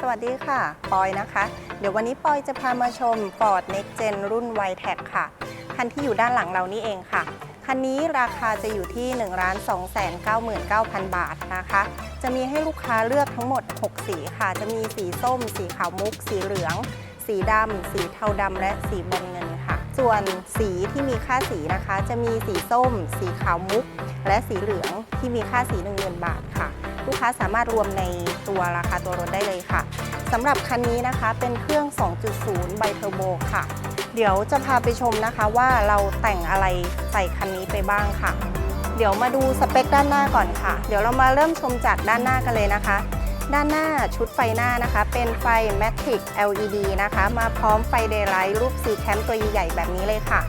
สวัสดีค่ะ ปอยนะคะ เดี๋ยววันนี้ปอยจะพามาชม Ford Next Gen รุ่น y t e c ค่ะ คันที่อยู่ด้านหลังเรานี่เองค่ะ คันนี้ราคาจะอยู่ที่ 1 2 9 9 0 0 0 บาทนะคะ จะมีให้ลูกค้าเลือกทั้งหมด 6 สีค่ะ จะมีสีส้ม สีขาวมุก สีเหลือง สีดำ สีเทาดำและสีบอลเงินค่ะ ส่วนสีที่มีค่าสีนะคะ จะมีสีส้ม สีขาวมุก และสีเหลืองที่มีค่าสี1 0,000 บาทค่ะ ลูกค้าสามารถรวมในตัวราคาตัวรถได้เลยค่ะสำหรับคันนี้นะคะเป็นเครื่อง 2.0 ไบเทอร์โบค่ะ เดี๋ยวจะพาไปชมนะคะว่าเราแต่งอะไรใส่คันนี้ไปบ้างค่ะ เดี๋ยวมาดูสเปคด้านหน้าก่อนค่ะ เดี๋ยวเรามาเริ่มชมจากด้านหน้ากันเลยนะคะ ด้านหน้าชุดไฟหน้านะคะ เป็นไฟ Matrix LED นะคะ มาพร้อมไฟ Daylight รูปสีแคมตัวใหญ่ๆแบบนี้เลยค่ะ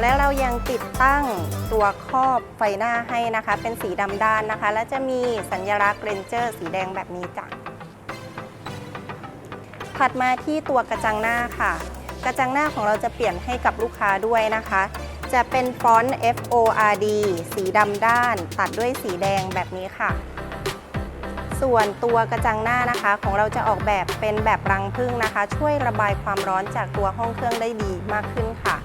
และเรายังติดตั้งตัวครอบไฟหน้าให้นะคะ เป็นสีดำด้านนะคะ และจะมีสัญลักษณ์เรนเจอร์สีแดงแบบนี้จ้ะถัดมาที่ตัวกระจังหน้าค่ะ กระจังหน้าของเราจะเปลี่ยนให้กับลูกค้าด้วยนะคะ จะเป็นฟอนต์ F O R D สีดำด้าน ตัดด้วยสีแดงแบบนี้ค่ะ ส่วนตัวกระจังหน้านะคะ ของเราจะออกแบบเป็นแบบรังผึ้งนะคะ ช่วยระบายความร้อนจากตัวห้องเครื่องได้ดีมากขึ้นค่ะ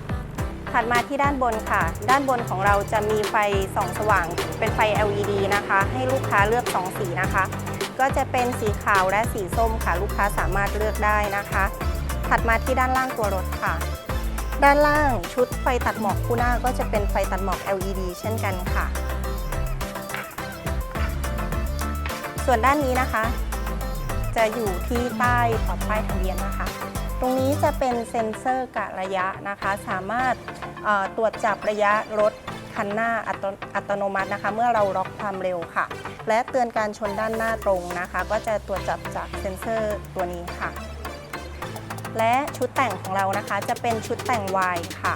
ถัดมาที่ด้านบนค่ะ ด้านบนของเราจะมีไฟส่องสว่างเป็นไฟ LED นะคะ ให้ลูกค้าเลือก 2 สีนะคะ ก็จะเป็นสีขาวและสีส้มค่ะ ลูกค้าสามารถเลือกได้นะคะ ถัดมาที่ด้านล่างตัวรถค่ะ ด้านล่างชุดไฟตัดหมอกคู่หน้าก็จะเป็นไฟตัดหมอก LED เช่นกันค่ะ ส่วนด้านนี้นะคะ จะอยู่ที่ใต้ขอบป้ายทะเบียนนะคะ ตรงนี้จะเป็นเซ็นเซอร์กะระยะนะคะ สามารถตรวจจับระยะรถคันหน้าอัตโนอัตโนมัตินะคะ เมื่อเราล็อกความเร็วค่ะ และเตือนการชนด้านหน้าตรงนะคะ ก็จะตรวจจับจากเซ็นเซอร์ตัวนี้ค่ะ และชุดแต่งของเรานะคะจะเป็นชุดแต่ง Y ค่ะ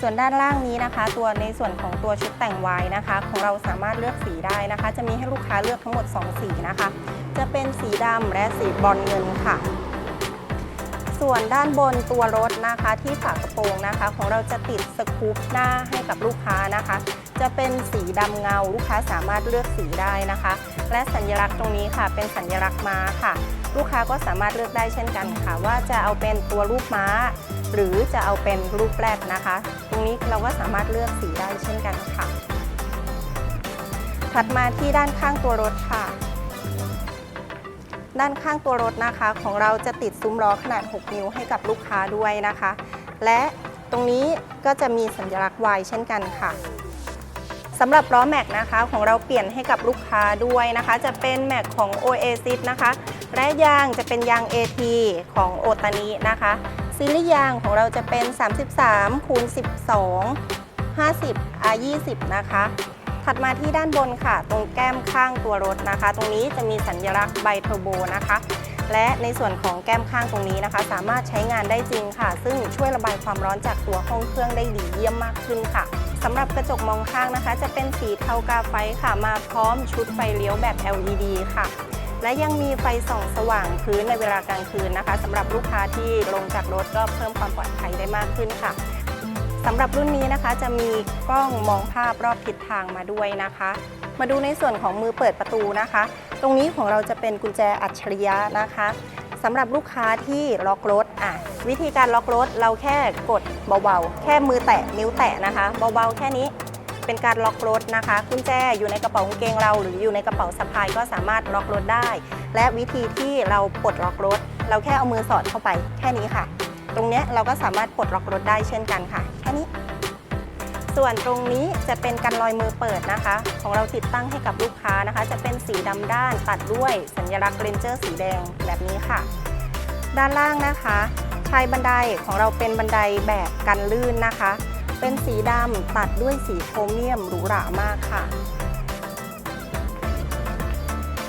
ส่วนด้านล่างนี้นะคะ ตัวในส่วนของตัวชุดแต่ง Y นะคะ ของเราสามารถเลือกสีได้นะคะ จะมีให้ลูกค้าเลือกทั้งหมด 2 สีนะคะ จะเป็นสีดำและสีบอนเงินค่ะ ส่วนด้านบนตัวรถนะคะที่ฝากระโปรงนะคะ ของเราจะติดสกู๊ปหน้าให้กับลูกค้านะคะ จะเป็นสีดำเงาลูกค้าสามารถเลือกสีได้นะคะ และสัญลักษณ์ตรงนี้ค่ะ เป็นสัญลักษณ์ม้าค่ะ ลูกค้าก็สามารถเลือกได้เช่นกันค่ะ ว่าจะเอาเป็นตัวรูปม้า หรือจะเอาเป็นรูปแรกนะคะ ตรงนี้เราก็สามารถเลือกสีได้เช่นกันค่ะ ถัดมาที่ด้านข้างตัวรถค่ะ ด้านข้างตัวรถนะคะ ของเราจะติดซุ้มล้อขนาด 6 นิ้วให้กับลูกค้าด้วยนะคะ และตรงนี้ก็จะมีสัญลักษณ์ Y เช่นกันค่ะสำหรับล้อแม็กนะคะ ของเราเปลี่ยนให้กับลูกค้าด้วยนะคะ จะเป็นแม็กของ Oasis นะคะและยางจะเป็นยาง AT ของโอตานินะคะซีรีส์ยางของเราจะเป็น 33คูณ12 50 R 20 นะคะ ถัดมาที่ด้านบนค่ะ ตรงแก้มข้างตัวรถนะคะ ตรงนี้จะมีสัญลักษณ์ไบเทอร์โบนะคะ และในส่วนของแก้มข้างตรงนี้นะคะ สามารถใช้งานได้จริงค่ะ ซึ่งช่วยระบายความร้อนจากตัวห้องเครื่องได้ดีเยี่ยมมากขึ้นค่ะสำหรับกระจกมองข้างนะคะ จะเป็นสีเทากาไฟค่ะ มาพร้อมชุดไฟเลี้ยวแบบ LED ค่ะ และยังมีไฟส่องสว่างพื้นในเวลากลางคืนนะคะสำหรับลูกค้าที่ลงจากรถก็เพิ่มความปลอดภัยได้มากขึ้นค่ะ สำหรับรุ่นนี้นะคะจะมีกล้องมองภาพรอบทิศทางมาด้วยนะคะ มาดูในส่วนของมือเปิดประตูนะคะ ตรงนี้ของเราจะเป็นกุญแจอัจฉริยะนะคะสำหรับลูกค้าที่ล็อกรถอะวิธีการล็อกรถเราแค่กดเบาๆ แค่มือแตะนิ้วแตะนะคะเบาๆ แค่นี้เป็นการล็อกรถนะคะกุญแจอยู่ในกระเป๋ากางเกงเรา หรืออยู่ในกระเป๋าสะพายก็สามารถล็อกรถได้ และวิธีที่เราปลดล็อกรถ เราแค่เอามือสอดเข้าไปแค่นี้ค่ะ ตรงนี้เราก็สามารถปลดล็อกรถได้เช่นกันค่ะแค่นี้ ส่วนตรงนี้จะเป็นกันรอยมือเปิดนะคะ ของเราติดตั้งให้กับลูกค้านะคะ จะเป็นสีดำด้านตัดด้วยสัญลักษณ์เรนเจอร์สีแดงแบบนี้ค่ะ ด้านล่างนะคะชายบันไดของเราเป็นบันไดแบบกันลื่นนะคะ เป็นสีดำตัดด้วยสีโครเมียมหรูหรามากค่ะ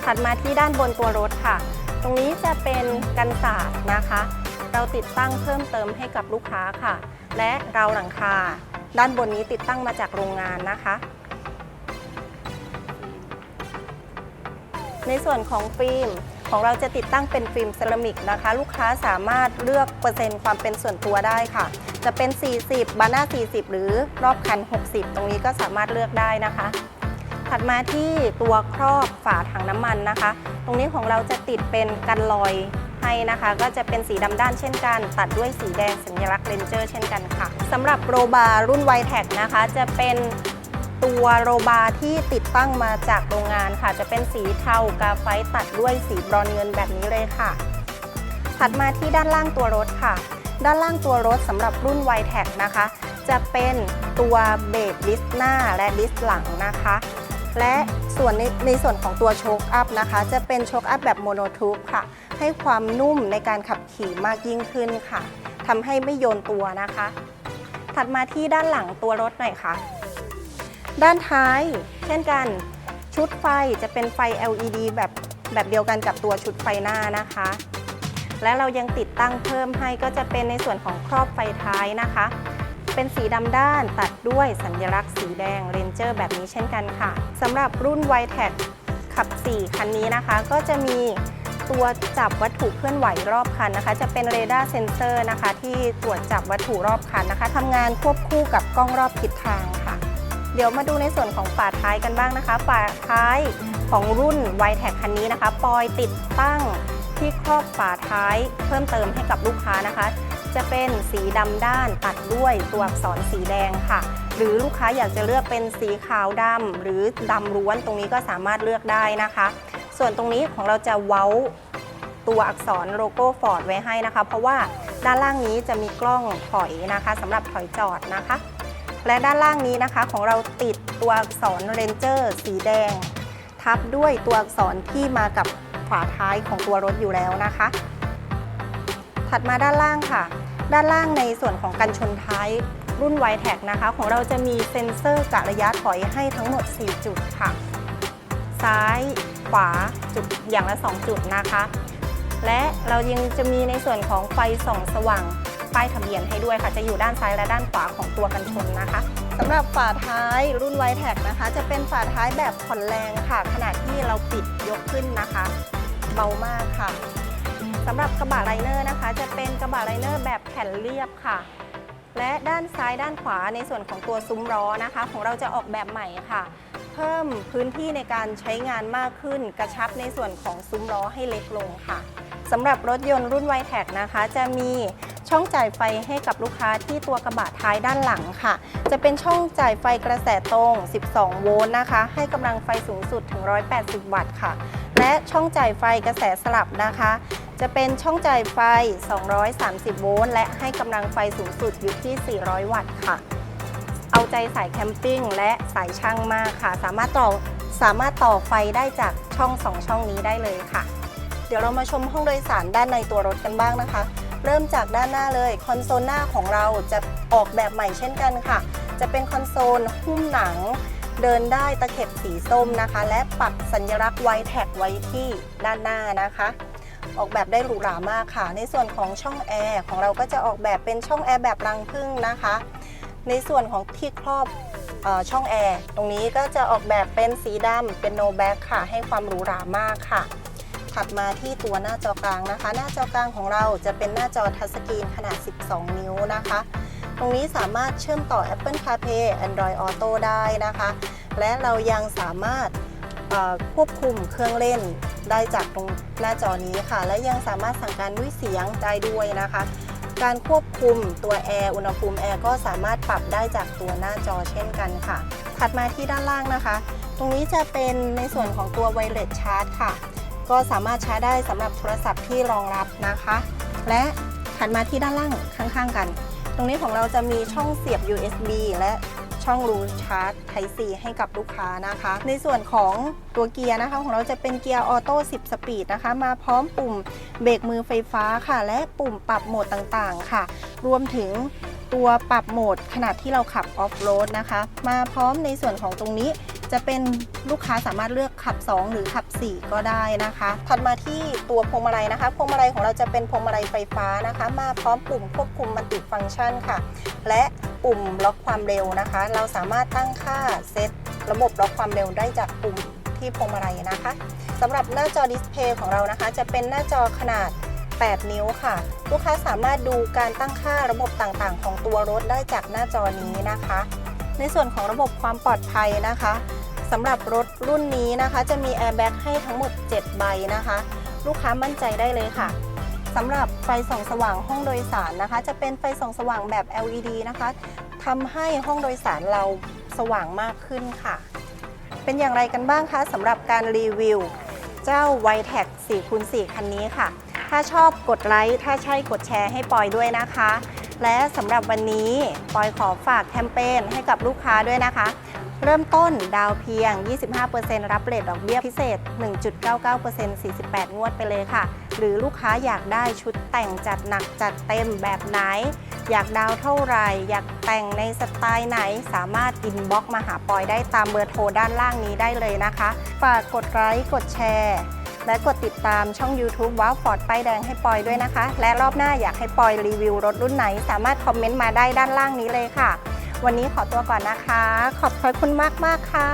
ถัดมาที่ด้านบนตัวรถค่ะ ตรงนี้จะเป็นกันศาสตร์นะคะ เราติดตั้งเพิ่มเติมให้กับลูกค้าค่ะ และราวหลังคา ด้านบนนี้ติดตั้งมาจากโรงงานนะคะ ในส่วนของฟิล์มของเราจะติดตั้งเป็นฟิล์มเซรามิกนะคะ ลูกค้าสามารถเลือกเปอร์เซ็นต์ความเป็นส่วนตัวได้ค่ะ จะเป็น 40 บาน่า 40 หรือรอบคัน 60 ตรงนี้ก็สามารถเลือกได้นะคะ ถัดมาที่ตัวครอบฝาถังน้ำมันนะคะ ตรงนี้ของเราจะติดเป็นกันรอย ให้นะคะ ก็จะเป็นสีดำด้านเช่นกัน ตัดด้วยสีแดงสัญลักษณ์เรนเจอร์เช่นกันค่ะสำหรับโรบารุ่นไวแท็กนะคะ จะเป็นตัวโรบาร์ที่ติดตั้งมาจากโรงงานค่ะ จะเป็นสีเทากาไฟตัดด้วยสีบรอนเงินแบบนี้เลยค่ะ ถัดมาที่ด้านล่างตัวรถค่ะ ด้านล่างตัวรถสำหรับรุ่น y t e c นะคะ จะเป็นตัวเบรกดิสหน้าและดิสหลังนะคะ และส่วนในในส่วนของตัวโชคอัพนะคะ จะเป็นโชคอัพแบบโมโนทูบค่ะ ให้ความนุ่มในการขับขี่มากยิ่งขึ้นค่ะทำให้ไม่โยนตัวนะคะ ถัดมาที่ด้านหลังตัวรถหน่อยค่ะ ด้านท้าย เช่นกัน ชุดไฟจะเป็นไฟ LED แบบแบบเดียวกันกับตัวชุดไฟหน้านะคะ และเรายังติดตั้งเพิ่มให้ก็จะเป็นในส่วนของครอบไฟท้ายนะคะ เป็นสีดำด้านตัดด้วยสัญลักษณ์สีแดงเรนเจอร์แบบนี้เช่นกันค่ะสำหรับรุ่น y t e c ขับ 4 คันนี้นะคะ ก็จะมีตัวจับวัตถุเคลื่อนไหวรอบคันนะคะ จะเป็นเรดาร์เซนเซอร์นะคะ ที่ตรวจจับวัตถุรอบคันนะคะทำงานควบคู่กับกล้องรอบทิศทางค่ะ เดี๋ยวมาดูในส่วนของฝาท้ายกันบ้างนะคะฝาท้ายของรุ่น y t e c คันนี้นะคะ ปอยติดตั้งที่ครอบฝาท้ายเพิ่มเติมให้กับลูกค้านะคะ จะเป็นสีดำด้านตัดด้วยตัวอักษรสีแดงค่ะ หรือลูกค้าอยากจะเลือกเป็นสีขาวดำหรือดำล้วนตรงนี้ก็สามารถเลือกได้นะคะ ส่วนตรงนี้ของเราจะเว้าตัวอักษรโลโก้ฟอร์ดไว้ให้นะคะ เพราะว่าด้านล่างนี้จะมีกล้องถอยนะคะสำหรับถอยจอดนะคะ และด้านล่างนี้นะคะของเราติดตัวอักษรเรนเจอร์สีแดง ทับด้วยตัวอักษรที่มากับฝาท้ายของตัวรถอยู่แล้วนะคะ ถัดมาด้านล่างค่ะ ด้านล่างในส่วนของกันชนท้ายรุ่น y t e c นะคะ ของเราจะมีเซ็นเซอร์กะระยะถอยให้ทั้งหมด 4 จุดค่ะ ซ้ายขวาจุดอย่างละ 2 จุดนะคะ และเรายังจะมีในส่วนของไฟส่องสว่างป้ายทะเบียนให้ด้วยค่ะ จะอยู่ด้านซ้ายและด้านขวาของตัวกันชนนะคะสำหรับฝาท้ายรุ่น y t e c นะคะ จะเป็นฝาท้ายแบบผ่อนแรงค่ะขณะที่เราปิดยกขึ้นนะคะ เบามากค่ะ สำหรับกระบะไลเนอร์นะคะ จะเป็นกระบะไลเนอร์แบบแผ่นเรียบค่ะ และด้านซ้ายด้านขวาในส่วนของตัวซุ้มล้อนะคะ ของเราจะออกแบบใหม่ค่ะ เพิ่มพื้นที่ในการใช้งานมากขึ้น กระชับในส่วนของซุ้มล้อให้เล็กลงค่ะสำหรับรถยนต์รุ่นไวแท็กนะคะ จะมี ช่องจ่ายไฟให้กับลูกค้าที่ตัวกระบะท้ายด้านหลังค่ะ จะเป็นช่องจ่ายไฟกระแสตรง 12 โวลต์นะคะ ให้กำลังไฟสูงสุดถึง 180 วัตต์ค่ะ และช่องจ่ายไฟกระแสสลับนะคะ จะเป็นช่องจ่ายไฟ 230 โวลต์และให้กำลังไฟสูงสุดอยู่ที่ 400 วัตต์ค่ะ เอาใจสายแคมปิ้งและสายช่างมากค่ะ สามารถต่อสามารถต่อไฟได้จากช่อง 2 ช่องนี้ได้เลยค่ะ เดี๋ยวเรามาชมห้องโดยสารด้านในตัวรถกันบ้างนะคะ เริ่มจากด้านหน้าเลยคอนโซลหน้าของเราจะออกแบบใหม่เช่นกันค่ะ จะเป็นคอนโซลหุ้มหนัง เดินได้ตะเข็บสีส้มนะคะ และปักสัญลักษณ์ไวแท็กไว้ที่ด้านหน้านะคะ ออกแบบได้หรูหรามากค่ะ ในส่วนของช่องแอร์ของเราก็จะออกแบบเป็นช่องแอร์แบบรังผึ้งนะคะ ในส่วนของที่ครอบช่องแอร์ตรงนี้ก็จะออกแบบเป็นสีดำเป็นโนแบ็กค่ะ ให้ความหรูหรามากค่ะ ถัดมาที่ตัวหน้าจอกลางนะคะ หน้าจอกลางของเราจะเป็นหน้าจอทัชสกรีนขนาด 12 นิ้วนะคะ ตรงนี้สามารถเชื่อมต่อ Apple CarPlay Android Auto ได้นะคะ และเรายังสามารถควบคุมเครื่องเล่นได้จากตรงหน้าจอนี้ค่ะ และยังสามารถสั่งการด้วยเสียงได้ด้วยนะคะ การควบคุมตัวแอร์อุณหภูมิแอร์ก็สามารถปรับได้จากตัวหน้าจอเช่นกันค่ะ ถัดมาที่ด้านล่างนะคะ ตรงนี้จะเป็นในส่วนของตัวไวเลสชาร์จค่ะ ก็สามารถใช้ได้สำหรับโทรศัพท์ที่รองรับนะคะ และถัดมาที่ด้านล่างข้างๆกัน ตรงนี้ของเราจะมีช่องเสียบ USB และช่องรูชาร์จ Type C ให้กับลูกค้านะคะ ในส่วนของตัวเกียร์นะคะของเราจะเป็นเกียร์ออโต้10 สปีดนะคะ มาพร้อมปุ่มเบรกมือไฟฟ้าค่ะ และปุ่มปรับโหมดต่างๆค่ะ รวมถึงตัวปรับโหมดขณะที่เราขับออฟโรดนะคะ มาพร้อมในส่วนของตรงนี้ จะเป็นลูกค้าสามารถเลือกขับ 2 หรือขับ 4 ก็ได้นะคะ ถัดมาที่ตัวพวงมาลัยนะคะพวงมาลัยของเราจะเป็นพวงมาลัยไฟฟ้านะคะ มาพร้อมปุ่มควบคุมมัลติฟังก์ชันค่ะ และปุ่มล็อกความเร็วนะคะ เราสามารถตั้งค่าเซตระบบล็อกความเร็วได้จากปุ่มที่พวงมาลัยนะคะสำหรับหน้าจอดิสเพย์ของเรานะคะ จะเป็นหน้าจอขนาด 8 นิ้วค่ะ ลูกค้าสามารถดูการตั้งค่าระบบต่างๆ ของตัวรถได้จากหน้าจอนี้นะคะ ในส่วนของระบบความปลอดภัยนะคะสำหรับรถรุ่นนี้นะคะ จะมีแอร์แบ็กให้ทั้งหมด 7 ใบนะคะ ลูกค้ามั่นใจได้เลยค่ะสำหรับไฟส่องสว่างห้องโดยสารนะคะ จะเป็นไฟส่องสว่างแบบ LED นะคะทำให้ห้องโดยสารเราสว่างมากขึ้นค่ะ เป็นอย่างไรกันบ้างคะสำหรับการรีวิว เจ้า y t e c 4คูณ4คันนี้ค่ะ ถ้าชอบกดไลค์ ถ้าใช่กดแชร์ให้ปอยด้วยนะคะ และสำหรับวันนี้ปอยขอฝากแคมเปญให้กับลูกค้าด้วยนะคะ เริ่มต้นดาวเพียง 25%รับเรทดอกเบี้ยพิเศษ 1.99% 48 งวดไปเลยค่ะ หรือลูกค้าอยากได้ชุดแต่งจัดหนักจัดเต็มแบบไหน อยากดาวเท่าไหร่ อยากแต่งในสไตล์ไหน สามารถอินบ็อกมาหาปอยได้ตามเบอร์โทรด้านล่างนี้ได้เลยนะคะ ฝากกดไลค์กดแชร์ และกดติดตามช่อง YouTube ว้าวฟอร์ดป้ายแดงให้ปอยด้วยนะคะ และรอบหน้าอยากให้ปอยรีวิวรถรุ่นไหน สามารถคอมเมนต์มาได้ด้านล่างนี้เลยค่ะ วันนี้ขอตัวก่อนนะคะ ขอบคุณมากมากค่ะ